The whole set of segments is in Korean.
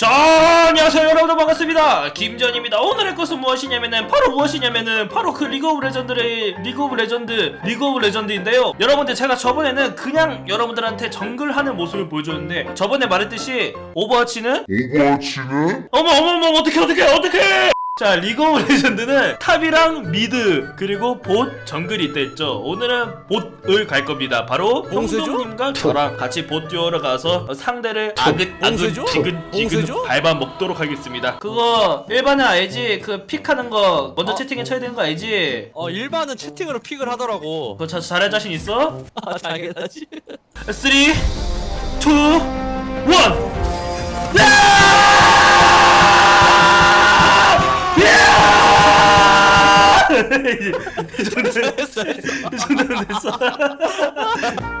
자, 안녕하세요 여러분들 반갑습니다. 김전입니다. 오늘의 것은 무엇이냐면은 바로 무엇이냐면은 바로 그 리그 오브 레전드의 리그 오브 레전드 리그 오브 레전드인데요. 여러분들 제가 저번에는 그냥 여러분들한테 정글 하는 모습을 보여줬는데 저번에 말했듯이 오버워치는 오버워치는 어머 어머 어머 어떻게 어떻게 어떻게 자 리그 오브 레전드는 탑이랑 미드 그리고 봇 정글이 있다 했죠 오늘은 봇을 갈 겁니다 바로 봉쇄죠? 홍동님과 저랑 같이 봇 듀오로 가서 상대를 아긋 아긋 봉쇄죠? 지근 지근 봉쇄죠? 밟아 먹도록 하겠습니다 그거 일반은 알지 그 픽하는 거 먼저 어? 채팅에 쳐야 되는 거 알지 어 일반은 채팅으로 픽을 하더라고. 그거 자, 잘할 자신 있어? 아 당연하지. 3 2 이 정도는 됐어. 이 정도는 됐어.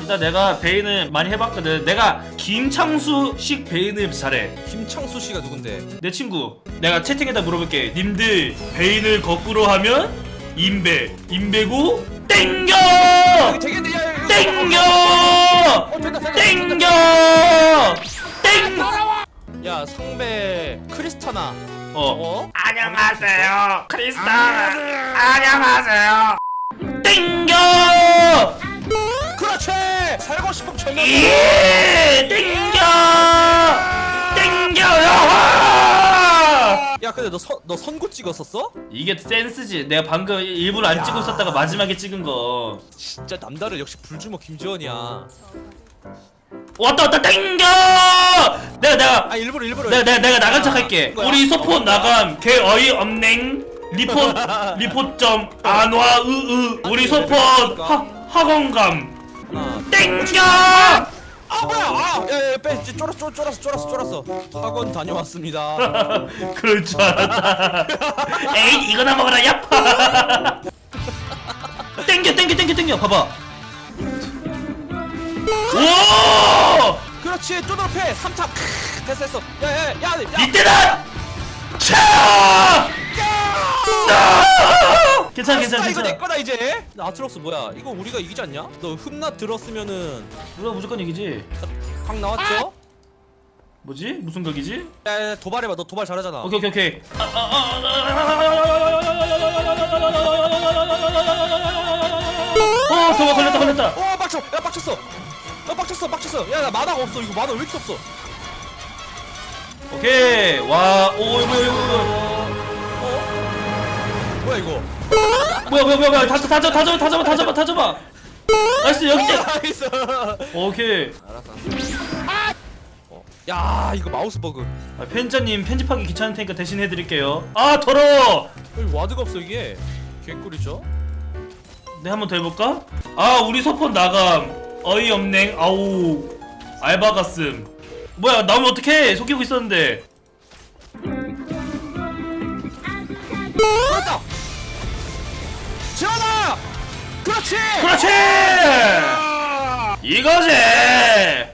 일단 내가 베인을 많이 해봤거든. 내가 김창수식 베인을 잘해. 김창수 씨가 누군데? 내 친구. 내가 채팅에다 물어볼게. 님들 베인을 거꾸로 하면 인베, 인베고 땡겨, 여기 되겠네. 야, 야, 이거 땡겨, 어 된다 된다. 땡겨, 땡. 야 상배 크리스타나. 어. 어? 안녕하세요, 크리스탈. 안녕하세요. 땡겨. 그렇지. 살고 싶으면 전면. 예! 땡겨! 땡겨요! 야 근데 너 선 너 선구 찍었었어? 이게 센스지. 내가 방금 일부러 안 찍고 있었다가 마지막에 찍은 거. 진짜 남다른 역시 불주먹 김지원이야. 왔다 왔다 땡겨! 아 일부러 일부러. 내가 내가, 내가 나간 척 할게. 거야? 우리 소폰 나감. 개 어이 없냉. 리포 리포 점 안와 으으. 우리 소폰 하 학원감. 하나. 땡겨! 아 뭐야? 아, 야야 빼. 쫄았 쫄 쫄았어 쫄았어 쫄았어. 학원 다녀왔습니다. 그럴 줄 알았다. 에이 이거나 먹어라 야. 땡겨 땡겨 땡겨 땡겨 봐봐. 오! 그렇지. 쪼드로 패. 3탑. 됐어 됐어. 야야야 야. 야, 야. 이때다. 차! 아! 괜찮아 괜찮아 이거 내 괜찮아. 거다 이제. 나 아트록스 뭐야? 이거 우리가 이기지 않냐? 너 흠나 들었으면은 우리가 무조건 이기지. 각 나왔죠? 뭐지? 무슨 각이지? 야, 야 도발해봐. 너 도발 잘하잖아. 오케이 오케이 오케이. 어, 저거 걸렸다 걸렸다. 어 빡쳐. 야 빡쳤어. 야 빡쳤어 빡쳤어. 야나 만화가 없어. 이거 만화 왜 이렇게 없어? 오케이. 와, 오, 이거 이거 이거. 어? 뭐야 이거? 뭐야 뭐야 뭐야 뭐야 다, 다, 잡아 다 잡아 다 잡아 다 잡아 다 잡아 나이스 여기 있다 나이스. 오케이 알았어. 어. 야 이거 마우스 버그. 아, 편집자님 편집하기 귀찮을 테니까 대신 해드릴게요 아 더러워 여기 와드가 없어 이게. 개꿀이죠? 네 한번 더 해볼까? 아 우리 소폰 나감 어이없냉 아우 알바 갔음 뭐야 나오면 어떡해 속이고 있었는데 그렇다. 지원아. 그렇지. 그렇지 이거지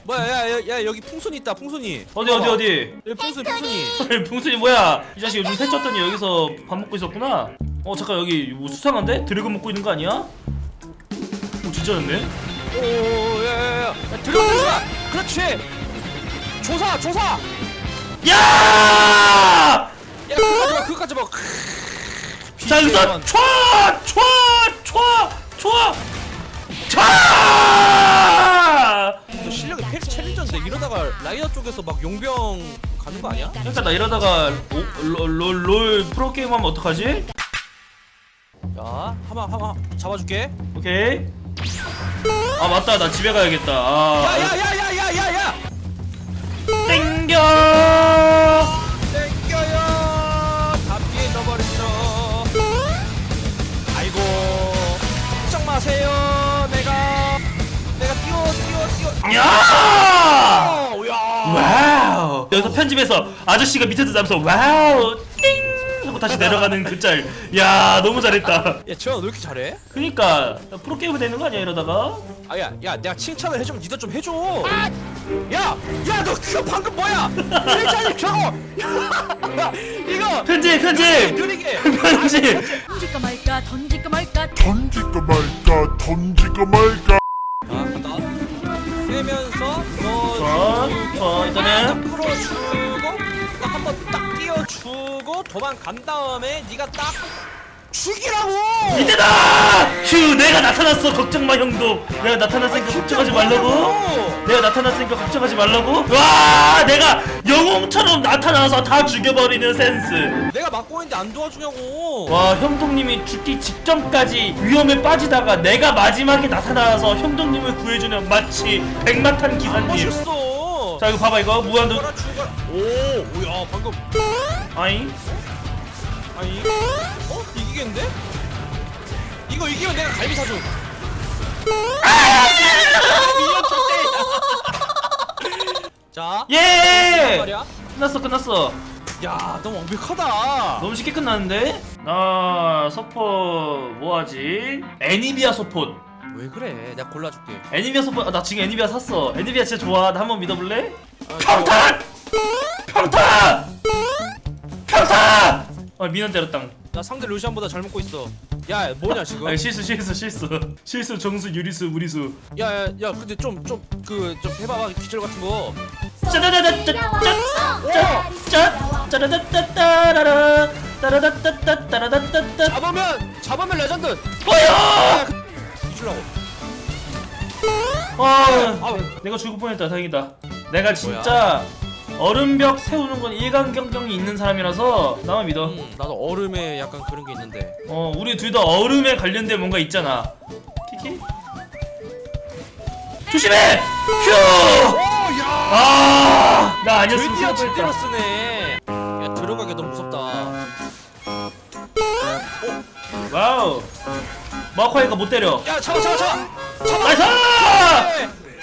뭐야 야, 야, 야 여기 풍선이 있다 풍선이. 어디 어디 어디 여기 풍선 풍선이. 붕순이 뭐야 이 자식 요즘 살쪘더니 여기서 밥 먹고 있었구나 어 잠깐 여기 뭐 수상한데? 드래곤 먹고 있는 거 아니야? 오 진짜였네? 오야야야 들어가 그렇지 조사 조사 야! 야 그거까지 봐 그거까지 봐 자 여기서 촤! 촤! 촤! 촤! 촤! 너 실력이 페리 챌린저인데 이러다가 라이어 쪽에서 막 용병 가는 거 아니야? 그러니까 나 이러다가 오, 롤, 롤, 롤 프로게임 하면 어떡하지? 야 한번 한번 잡아줄게 오케이 아 맞다 나 집에 가야겠다 아 야야야야야야야 편집해서 아저씨가 밑에서 잡면서 와우 띵! 하고 다시 내려가는 그 짤. 야 너무 잘했다. 야 지원아 너왜 이렇게 잘해? 그니까 나 프로게이머 되는 거 아니야 이러다가? 아야 야 내가 칭찬을 해주면 니도 좀 해줘. 야야 너 그거 방금 뭐야? 일자리 저거. 야, 이거 편집. 편집. 편집. 던질까 말까 던질까 말까. 던질까 말까 던질까 말까. 아 간다. 세면서 전 일단은. 딱한번 딱 띄워주고 도망간 다음에 네가 딱 죽이라고! 이때다! 휴 내가 나타났어. 걱정 마 형도. 내가 나타났으니까 걱정하지 말라고. 내가 나타났으니까 걱정하지 말라고. 와 내가 영웅처럼 나타나서 다 죽여버리는 센스. 내가 막고 있는데 안 도와주냐고. 와 형동님이 죽기 직전까지 위험에 빠지다가 내가 마지막에 나타나서 형동님을 구해주는 마치 백마탄 기사님. 멋있어 자 이거 봐봐 이거. 무한도. 죽어라 죽어라. 오 뭐야 방금. 아잉? 아니 어? 이기겠는데? 이거 이기면 내가 갈비 사줘. 자. 예! 말이야? 끝났어 끝났어. 야 너무 완벽하다. 너무 쉽게 끝났는데? 나 서포 뭐하지? 애니비아 서폿 왜 그래 내가 골라줄게 애니비아 서폿 아, 나 지금 애니비아 샀어 애니비아 진짜 좋아 나 한번 믿어볼래? 아, 평탄! 평탄! 평탄! 아 미는 때렸당 나 상대 루시안보다 잘 먹고 있어 야 뭐냐 지금 아 실수 실수 실수 실수 정수 유리수 무리수 야 야야 야, 근데 좀 좀 그 좀 해봐봐 기절 같은 거 짜라다따따라라 따라다따따따라다따따 잡으면 잡으면 레전드 뭐야 뒤질라고. 아 아 내가 죽을 뻔했다. 다행이다. 내가 진짜 얼음벽 세우는 건 일강경경이 있는 사람이라서 나만 믿어. 음, 나도 얼음에 약간 그런 게 있는데. 어 우리 둘 다 얼음에 관련된 뭔가 있잖아. 키키? 조심해! 휴! 오야! 아나 아니었으면 드디어 큰일 제대로 뻔했다 쓰네. 야 들어가기 너무 무섭다. 와우 마커이가 못 때려. 야 잡아 잡아 잡아 잡아 나이스!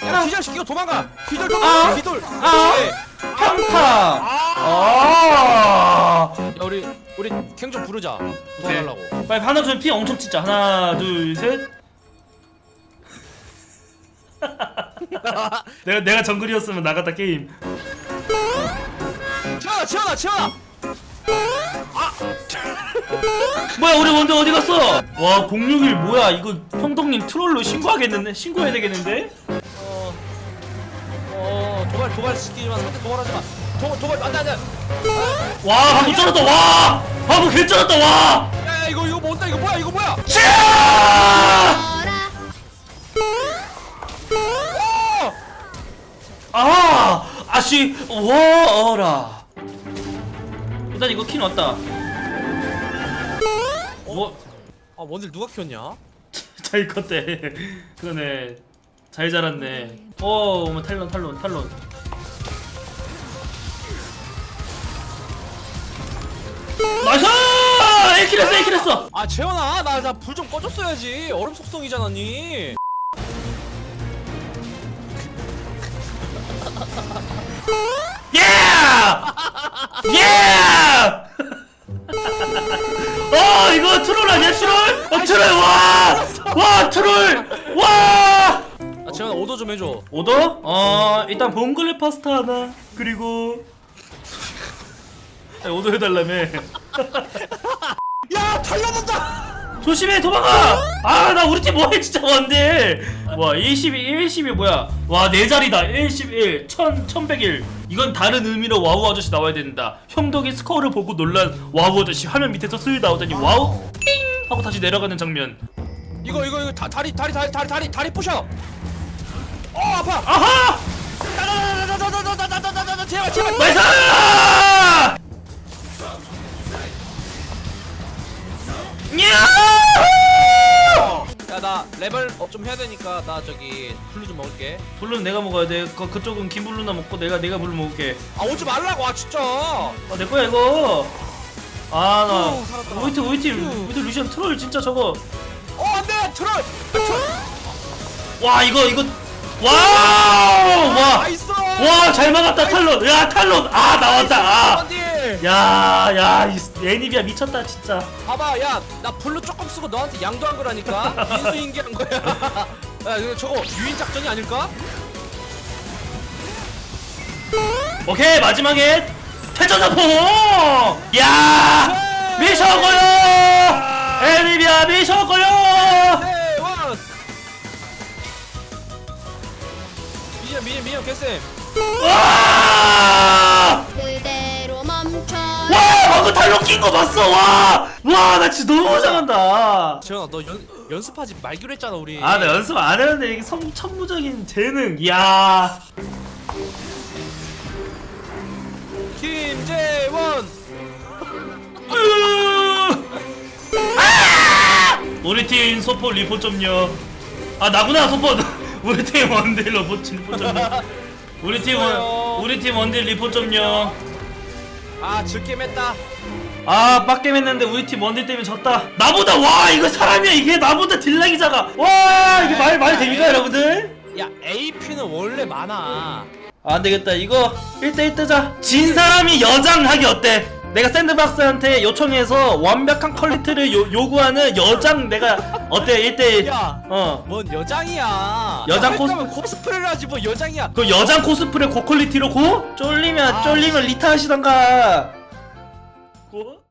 야 기절 시키고 도망가. 기절 도망가. 아. 기돌. 아. 그렇지. 평타! 아! 야 우리 우리 갱좀 부르자. 도와달라고. 빨리 하나 둘피 엄청 치자. 하나 둘셋. 내가 내가 정글이었으면 나갔다 게임. 치워라 뭐야 우리 원대 어디 갔어? 와 061 뭐야? 이거 형동님 트롤로 신고하겠는데? 신고해야 되겠는데? 어, 어 도발 도발 시키지만 상대 도발하지 마. 도, 도발 안돼 안돼. 와 방금 쩔었다. 와! 방금 개쩔었다. 와! 야야 이거 이거 뭔다 이거 뭐야? 이거 뭐야? 어! 아 아쉬워라 일단 이거 키 넣었다. 뭐? 아 원딜 누가 키웠냐? 잘 컸대. 그러네. 잘 자랐네. 어뭐 탈론 탈론 탈론. 나이스! 1킬 했어 1킬 했어. 아 재현아 나 나 불 좀 꺼줬어야지. 얼음 속성이잖아 니. 예! 예! 어 이거 트롤 아니야 트롤? 어 트롤 와! 와 트롤! 와! 아 재현아 오더 좀 해줘 오더? 어 일단 봉글레 파스타 하나 그리고 야, 오더 해달라며 야 달려본다 조심해 도망가! 아 나 우리 팀 뭐해 진짜 원딜 와 112, 112 뭐야 와 네 자리다 111, 1000, 1101 이건 다른 의미로 와우 아저씨 나와야 된다 형덕이 스코어를 보고 놀란 와우 아저씨 화면 밑에서 슬 나오더니 와우 삥 하고 다시 내려가는 장면 이거 이거 이거 다, 다리 다리 다리 다리 다리 다리 부셔 어 아파 아하! 나나나나나나나나나나 제발 제발 나이스! 야호! 야 나 레벨 업 좀 해야 되니까 나 저기 블루 좀 먹을게 블루는 내가 먹어야 돼. 그, 그쪽은 김블루나 먹고 내가 내가 블루 먹을게. 아 오지 말라고 아 진짜 아, 내 거야 이거. 아, 나 휴, 살았다. 우리 팀 우리 팀 휴. 팀 루시안 트롤 진짜 저거. 어 안 돼 트롤 아, 트롤 와, 이거 이거 와우! 와! 나이스 와, 잘 막았다 탈론. 야, 탈론. 아, 나왔다. 아. 원딜 야, 야, 이 애니비아 미쳤다 진짜. 봐봐 야나 블루 조금 쓰고 너한테 양도한 거라니까 인수인계한 거야 야 이거 저거 유인 작전이 아닐까? 오케이, 마지막에 퇴전사포! 야! 미쳐고요! 애니비아 미쳐고요! 네, 원. 미니언, 미니언, 미니언, 개쌤. 발로 낀거 봤어. 와 와 나 진짜 너무 잘한다. 재현아 너 연, 연습하지 말기로 했잖아 우리. 아 나 연습 안 했는데 이게 성, 천부적인 재능. 이야. 김재원! 우리 팀 소포 리포 좀요. 아 나구나 소포. 우리 팀 원딜 로포 리포 좀요. 우리 팀 원. 우리 팀 원딜 리포 좀요. 아 즐겜 했다 아 빡겜 했는데 우리 팀 원딜 때문에 졌다. 나보다 와 이거 사람이야. 이게 나보다 딜량이 작아. 와 이게 말 말이 됩니까 여러분들. 야 AP는 원래 많아. 아, 안 되겠다. 이거 1대1 뜨자. 진 사람이 여장 하기 어때? 내가 샌드박스한테 요청해서 완벽한 퀄리티를 요, 요구하는 여장 내가 어때? 1대1 야. 어. 뭔 여장이야. 여장 야, 할 코스- 거면 코스프레를 하지 뭐 여장이야. 그 여장 코스프레 고퀄리티로 고? 쫄리면 아, 쫄리면 리타 하시던가 고?